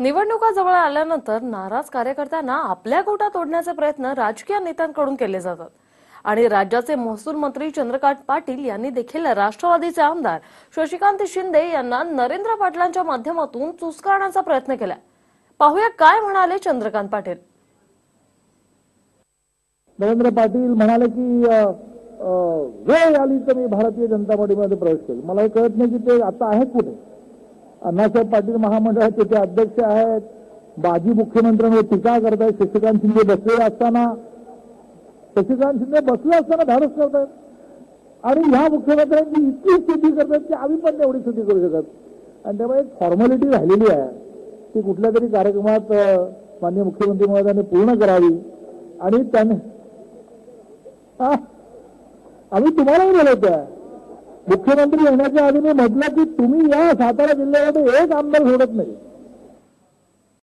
निवडणुका जवळ आल्यानंतर नाराज कार्यकर्त्यांना आपल्या गोटा तोडण्याचे प्रयत्न राजकीय नेत्यांकडून केले जातात. आणि राज्याचे महसूल मंत्री चंद्रकांत पाटील यांनी देखील राष्ट्रवादीचे आमदार शशिकांत शिंदे यांना नरेंद्र पाटलांच्या माध्यमातून चुसकारण्याचा प्रयत्न केला. पाहूया काय म्हणाले चंद्रकांत पाटील. नरेंद्र पाटील म्हणाले की वेळ आली तर मी भारतीय जनता पार्टीमध्ये प्रवेश केला मला हे कळत नाही की ते आता आहेत कुठे. अण्णासाहेब पाटील महामंडळाचे ते अध्यक्ष आहेत. बाजी मुख्यमंत्र्यांवर टीका करतायत शशिकांत शिंदे बसलेले असताना शशिकांत शिंदे बसले असताना धाडस करतायत आणि ह्या मुख्यमंत्र्यांची इतकी स्थिती करतात की आम्ही पण तेवढी स्थिती करू शकत. आणि त्यामुळे एक फॉर्मॅलिटी राहिलेली आहे. ती कुठल्या तरी कार्यक्रमात अ, माननीय मुख्यमंत्री महोदयांनी पूर्ण करावी. आणि त्याने आम्ही तुम्हालाही बोलवतोय. मुख्यमंत्री होण्याच्या आधी मी म्हटलं की तुम्ही या सातारा जिल्ह्यामध्ये एक आमदार सोडत नाही.